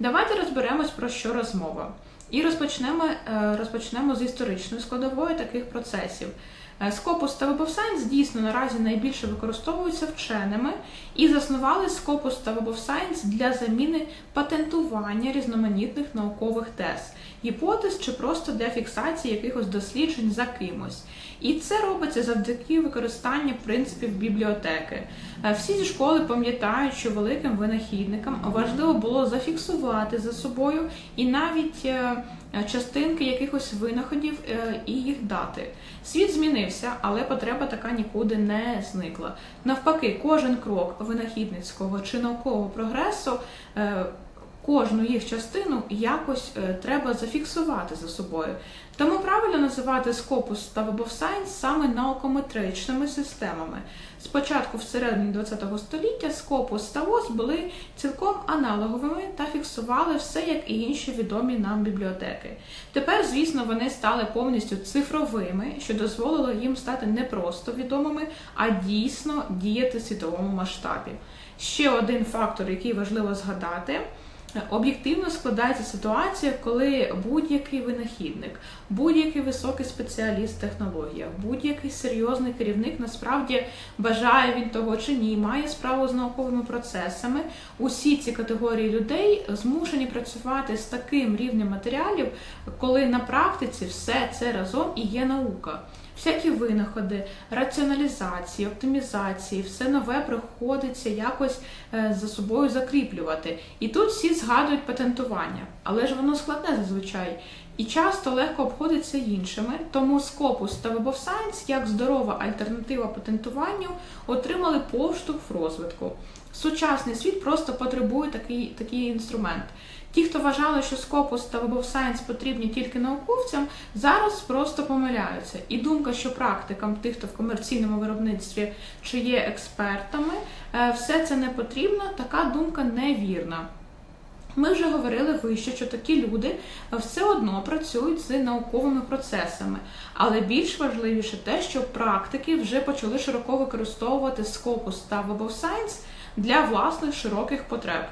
Давайте розберемось про що розмова. І розпочнемо, е, розпочнемо з історичної складової таких процесів. Е, Scopus та Science дійсно наразі найбільше використовуються вченими і заснували Scopus та Science для заміни патентування різноманітних наукових тез, гіпотез чи просто для фіксації якихось досліджень за кимось. І це робиться завдяки використанню принципів бібліотеки. Е, Всі зі школи пам'ятають, що великим винахідникам важливо було зафіксувати за собою і навіть частинки якихось винаходів е, і їх дати. Світ змінився, але потреба така нікуди не зникла. Навпаки, кожен крок винахідницького чи наукового прогресу. Кожну їх частину якось е, треба зафіксувати за собою. Тому правильно називати Scopus та Web of саме наукометричними системами. Спочатку, всередині ХХ століття, Scopus та WOS були цілком аналоговими та фіксували все, як і інші відомі нам бібліотеки. Тепер, звісно, вони стали повністю цифровими, що дозволило їм стати не просто відомими, а дійсно діяти світовому масштабі. Ще один фактор, який важливо згадати. Об'єктивно складається ситуація, коли будь-який винахідник, будь-який високий спеціаліст в технологіях, будь-який серйозний керівник насправді бажає він того чи ні, має справу з науковими процесами. Усі ці категорії людей змушені працювати з таким рівнем матеріалів, коли на практиці все це разом і є наука. Всякі винаходи, раціоналізації, оптимізації, все нове приходиться якось е, за собою закріплювати. І тут всі згадують патентування, але ж воно складне зазвичай і часто легко обходиться іншими. Тому Scopus та Web of Science, як здорова альтернатива патентуванню, отримали поштовх в розвитку. Сучасний світ просто потребує такий, такий інструмент. Ті, хто вважали, що Scopus та Web of потрібні тільки науковцям, зараз просто помиляються. І думка, що практикам, тих, хто в комерційному виробництві чи є експертами, е, все це не потрібно, така думка невірна. Ми вже говорили вище, що такі люди все одно працюють з науковими процесами, але більш важливіше те, що практики вже почали широко використовувати Scopus та Web Science для власних широких потреб.